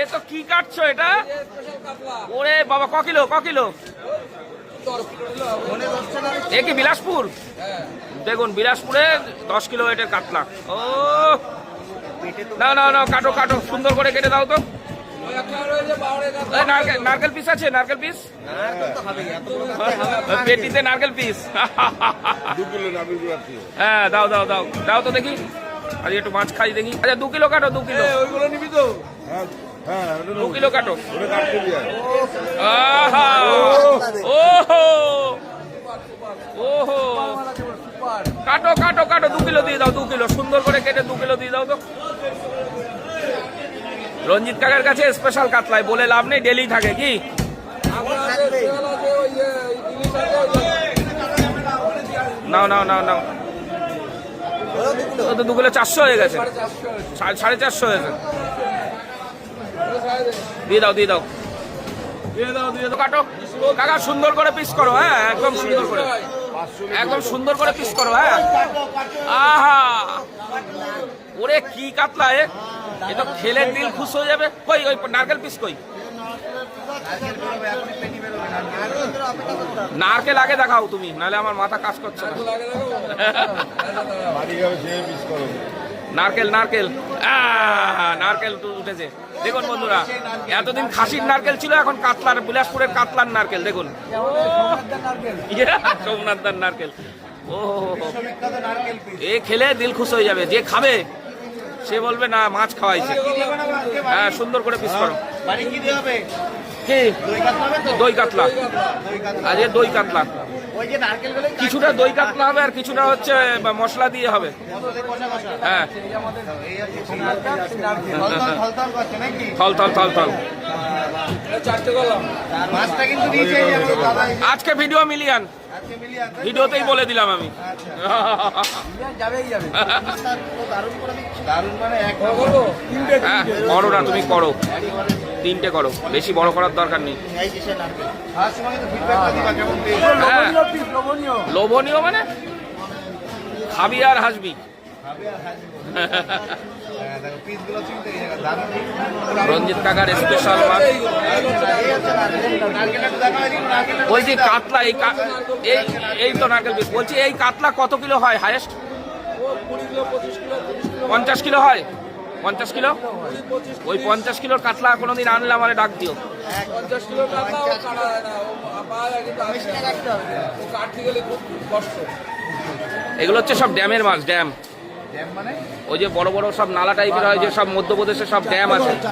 এ তো কি কাটছো এটা? ওরে বাবা ক কিলো ক কিলো? এ কি বিলাসপুর? দেখুন বিলাসপুরে দশ কিলো ওয়েটের কাতলা ও না না না কাটো কাটো সুন্দর করে কেটে দাও তো। এই নারকেল নারকেল পিস আছে নারকেল পিস পেটিতে নারকেল পিস হ্যাঁ দাও দাও দাও দাও তো দেখি। আজ একটু মাছ খাই দেখি। আচ্ছা দু কিলো কাটো দু কিলো। ওইগুলো নিবি তো। হ্যাঁ। হ্যাঁ ওহো! ওহো! কাটো কাটো কাটো দু কিলো দিয়ে দাও দু কিলো। সুন্দর করে কেটে দু কিলো দিয়ে দাও তো। রঞ্জিত কাকার কাছে স্পেশাল কাতলায় বলে লাভ নেই ডেলি থাকে কি? নাও নাও নাও নাও। ও তো দু কিলো চারশো হয়ে গেছে। সাড়ে- সাড়ে চারশো হয়েছে দিয়ে দাও দিয়ে দাও। দিয়ে দাও দিয়ে দাও কাটো। কাকা সুন্দর করে পিস করো হ্যাঁ একদম সুন্দর করে। একদম সুন্দর করে পিস করো হ্যাঁ। আহা! ওরে কি কাতলা এ। এ তো খেলে দিল খুশ হয়ে যাবে। কই ওই নারকেল পিস কই? নারকেল আগে দেখাও তুমি নাহলে আমার মাথা কাজ করছে না। নারকেল নারকেল। নারকেল উঠেছে। দেখুন বন্ধুরা এতদিন খাসির নারকেল ছিল এখন কাতলার বিলাসপুরের কাতলার নারকেল দেখুন। ইয়ে, সোমনাথদার নারকেল। ও। এ খেলে দিল খুশ হয়ে যাবে যে খাবে সে বলবে না মাছ খাওয়াইছে। হ্যাঁ সুন্দর করে পিস করো। বাড়ি কি হবে? কি? দই কাতলা। তো দই কাতলা। কিছুটা দই কাতলা হবে আর কিছুটা হচ্ছে মশলা দিয়ে হবে। হ্যাঁ। থল থল থল থল। আজকে ভিডিও মিলিয়ান আজকে ভিডিওতেই বলে দিলাম আমি হ্যাঁ করো না তুমি করো। তিনটে করো, বেশি বড় করার দরকার নেই। হ্যাঁ। লোভনীয় মানে? খাবি আর হাসবি। রঞ্জিত কাকার স্পেশাল বলছি, কাতলা, এই এই এই তো নারকেল বলছি, এই কাতলা কত কিলো হয়? হায়েস্ট পঞ্চাশ কিলো হয়? পঞ্চাশ কিলো? ওই পঞ্চাশ কিলোর কাতলা কোনোদিন আনলে আমার ডাক দিও। পঞ্চাশ কিলো এগুলো হচ্ছে সব ড্যামের মাছ ড্যাম। মানে? ওই যে বড় বড় সব নালা টাইপের হয় যে সব মধ্যপ্রদেশে সব ড্যাম আছে।